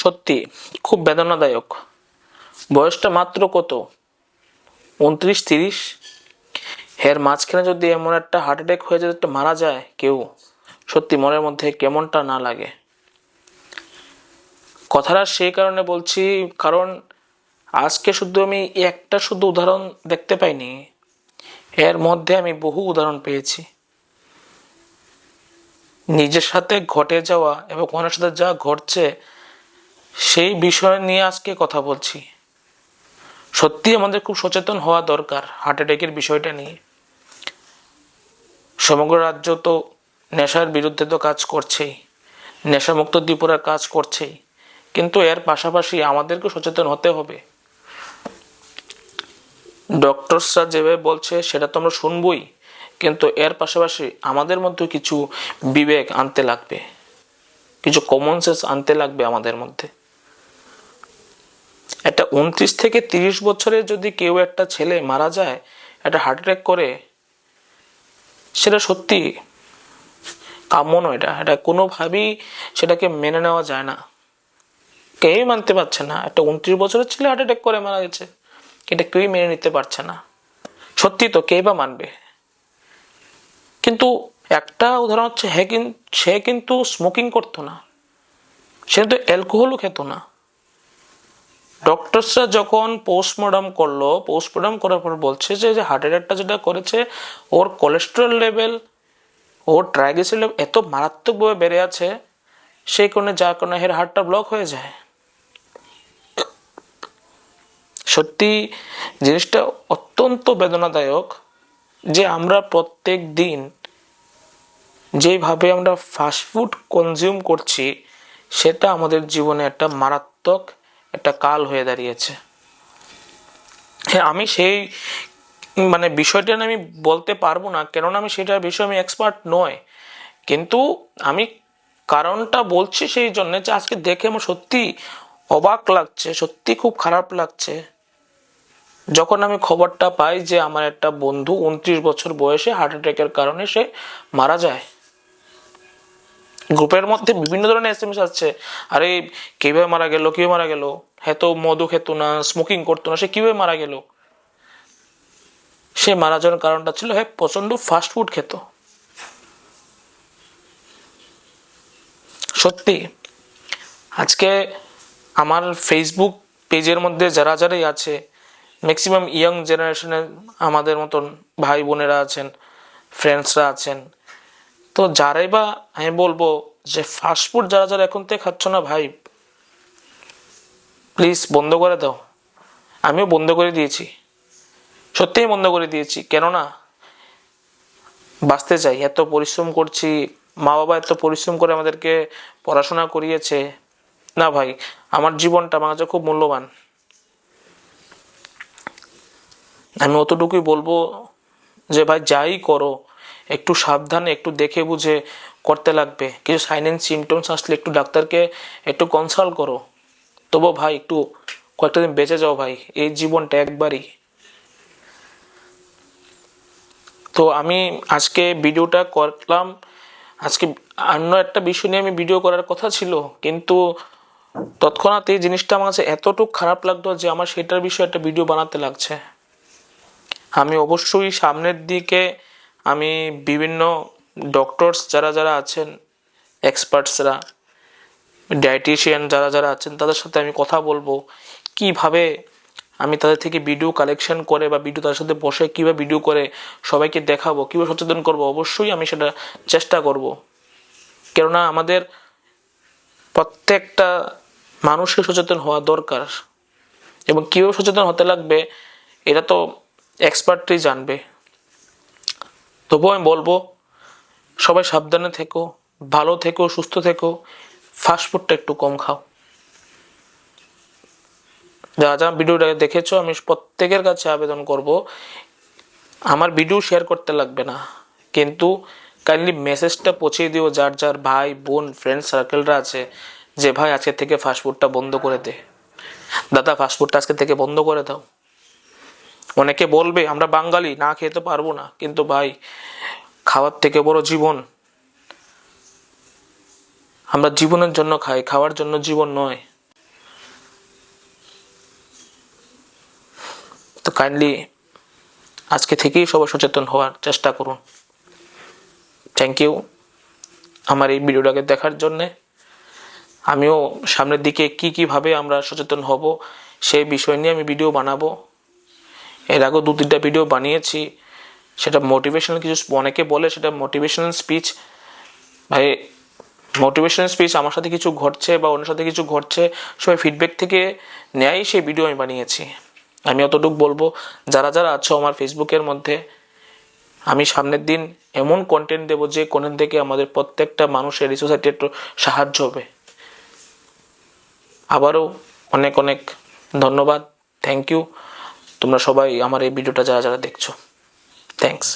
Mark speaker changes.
Speaker 1: সত্যি খুব বেদনাদায়ক। বয়সটা মাত্র কত? উনত্রিশ, তিরিশ? এর মাঝখানে যদি এমন একটা হার্ট অ্যাটাক হয়ে একটা মারা যায় কেউ। সত্যি মনের মধ্যে কেমনটা না লাগে। কথাটা সেই কারণে বলছি, কারণ আজকে শুধু আমি একটা শুধু উদাহরণ দেখতে পাইনি। এর মধ্যে আমি বহু উদাহরণ পেয়েছি। নিজের সাথে ঘটে যাওয়া এবং ওনার সাথে যা ঘটছে সেই বিষয় নিয়ে আজকে কথা বলছি। সত্যি আমাদের খুব সচেতন হওয়া দরকার হার্ট অ্যাটাকের বিষয়টা নিয়ে। সমগ্র রাজ্য তো নেশার বিরুদ্ধে তো কাজ করছেই, নেশামুক্ত ত্রিপুরার কাজ করছেই, কিন্তু এর পাশাপাশি আমাদেরকে সচেতন হতে হবে। ডক্টরসরা যেভাবে বলছে সেটা তো আমরা শুনবই, কিন্তু এর পাশাপাশি আমাদের মধ্যে কিছু বিবেক আনতে লাগবে, কিছু কমন সেন্স আনতে লাগবে আমাদের মধ্যে। একটা উনত্রিশ থেকে তিরিশ বছরের যদি কেউ একটা ছেলে মারা যায়, একটা হার্ট অ্যাটাক করে, সেটা সত্যি কাম্য নয় এটা। এটা কোনোভাবেই সেটাকে মেনে নেওয়া যায় না। কেউই মানতে পারছে না। একটা উনত্রিশ বছরের ছেলে হার্ট অ্যাটাক করে মারা গেছে এটা কেউই মেনে নিতে পারছে না। সত্যি তো, কে বা মানবে? কিন্তু একটা উদাহরণ হচ্ছে হ্যাঁ সে কিন্তু স্মোকিং করতো না। সে কিন্তু অ্যালকোহলও খেত না। ডক্টরসরা যখন পোস্টমর্টম করল পোস্টমর্টম করার পর বলছে যে হার্ট অ্যাটাকটা যেটা করেছে, ওর কোলেস্টেরল লেভেল ওর ট্রাইগ্লিসাইড লেভেল এত মারাত্মকভাবে বেড়ে আছে, সেই কারণে যার কারণে এর হার্টটা ব্লক হয়ে যায়। সত্যি, জিনিসটা অত্যন্ত বেদনাদায়ক যে আমরা প্রত্যেক দিন যেভাবে আমরা ফাস্টফুড কনজিউম করছি, সেটা আমাদের জীবনে একটা মারাত্মক একটা কাল হয়ে দাঁড়িয়েছে। হ্যাঁ আমি সেই মানে বিষয়টা আমি বলতে পারব না, কেননা আমি সেটার বিষয়ে আমি এক্সপার্ট নয়। কিন্তু আমি কারণটা বলছি সেই জন্য যে আজকে দেখে আমার সত্যি অবাক লাগছে, সত্যি খুব খারাপ লাগছে। যখন আমি খবরটা পাই যে আমার একটা বন্ধু উনত্রিশ বছর বয়সে হার্ট অ্যাটাকের কারণে সে মারা যায়। গ্রুপের মধ্যে বিভিন্ন ধরনের এস এম এস আসছে। আরে, কীভাবে মারা গেল, কীভাবে মারা গেল? হ্যাঁ মধু খেত না স্মোকিং করতো না, সে কীভাবে মারা গেল? সে মারা যাওয়ার কারণটা ছিল হ্যাঁ প্রচণ্ড ফাস্ট ফুড খেত। সত্যি, আজকে আমার ফেসবুক পেজের মধ্যে যারা যারাই আছে ম্যাক্সিমাম ইয়াং জেনারেশনের আমাদের মতন ভাই বোনেরা আছেন ফ্রেন্ডসরা আছেন তো যারাই বা আমি বলব যে ফাস্টফুড যারা যারা এখন থেকে খাচ্ছ না ভাই প্লিজ বন্ধ করে দাও। আমিও বন্ধ করে দিয়েছি। সত্যিই বন্ধ করে দিয়েছি। কেননা বাঁচতে চাই। এত পরিশ্রম করছি। মা বাবা এত পরিশ্রম করে আমাদেরকে পড়াশোনা করিয়েছে। না ভাই, আমার জীবনটা আমার কাছে খুব মূল্যবান। আমি অতটুকুই বলব যে ভাই, যাই করো। একটু সাবধানে, একটু দেখে বুঝে করতে লাগবে। কিছু সাইন অ্যান্ড সিমটমস আসলে একটু ডাক্তারকে একটু কনসাল্ট করো। তবু ভাই, একটু কয়েকটা দিন বেঁচে যাও ভাই, এই জীবনটা একবারই। তো আমি আজকে ভিডিওটা করলাম। আজকে অন্য একটা বিষয় নিয়ে আমি ভিডিও করার কথা ছিল, কিন্তু তৎক্ষণাৎ এই জিনিসটা আমার কাছে এতটুকু খারাপ লাগতো যে আমার সেটার বিষয়ে একটা ভিডিও বানাতে লাগছে। আমি অবশ্যই সামনের দিকে আমি বিভিন্ন ডক্টরস যারা যারা আছেন এক্সপার্টসরা ডায়েটিশিয়ান যারা যারা আছেন, তাদের সাথে আমি কথা বলব। কীভাবে আমি তাদের থেকে ভিডিও কালেকশন করে বা ভিডিও তাদের সাথে বসে কীভাবে ভিডিও করে সবাইকে দেখাবো, কীভাবে সচেতন করব, অবশ্যই আমি সেটা চেষ্টা করব। কেননা আমাদের প্রত্যেকটা মানুষকে সচেতন হওয়া দরকার। এবং কীভাবে সচেতন হতে লাগবে, এটা তো এক্সপার্টই জানবে। তবুও আমি বলব, সবাই সাবধানে থেকো, ভালো থেকো, সুস্থ থেকো ফাস্টফুডটা একটু কম খাও। যারা যারা ভিডিওটা দেখেছ, আমি প্রত্যেকের কাছে আবেদন করব, আমার ভিডিও শেয়ার করতে লাগবে না। কিন্তু কাইন্ডলি মেসেজটা পৌঁছে দিও, যার যার ভাই, বোন ফ্রেন্ড সার্কেলরা আছে, যে ভাই আজকে থেকে ফাস্টফুডটা বন্ধ করে দে। দাদা ফাস্টফুডটা আজকে থেকে বন্ধ করে দাও। অনেকে বলবে, আমরা বাঙালি, না খেতে পারব না। কিন্তু ভাই, খাওয়ার থেকে বড় জীবন। আমরা জীবনের জন্য খাই, খাওয়ার জন্য জীবন নয়। তো কাইন্ডলি আজকে থেকেই সবাই সচেতন হওয়ার চেষ্টা করুন। থ্যাংক ইউ আমার এই ভিডিওটাকে দেখার জন্যে। আমিও সামনের দিকে কি, কীভাবে আমরা সচেতন হব, সেই বিষয় নিয়ে আমি ভিডিও বানাবো। এর আগেও দু তিনটা ভিডিও বানিয়েছি। সেটা মোটিভেশনাল কিছু অনেকে বলে সেটা মোটিভেশনাল স্পিচ ভাই মোটিভেশনাল স্পিচ আমার সাথে কিছু ঘটছে বা অন্যের সাথে কিছু ঘটছে, সবাই ফিডব্যাক থেকে নেয়াই সেই ভিডিও আমি বানিয়েছি। আমি অতটুকু বলব, যারা যারা আছো আমার ফেসবুকের মধ্যে, আমি সামনের দিন এমন কন্টেন্ট দেবো যে কন্টেন্ট থেকে আমাদের প্রত্যেকটা মানুষের সোসাইটি একটু সাহায্য হবে। আবারও অনেক অনেক ধন্যবাদ। থ্যাংক ইউ তোমরা সবাই আমার এই ভিডিওটা যারা যারা দেখছ। থ্যাংকস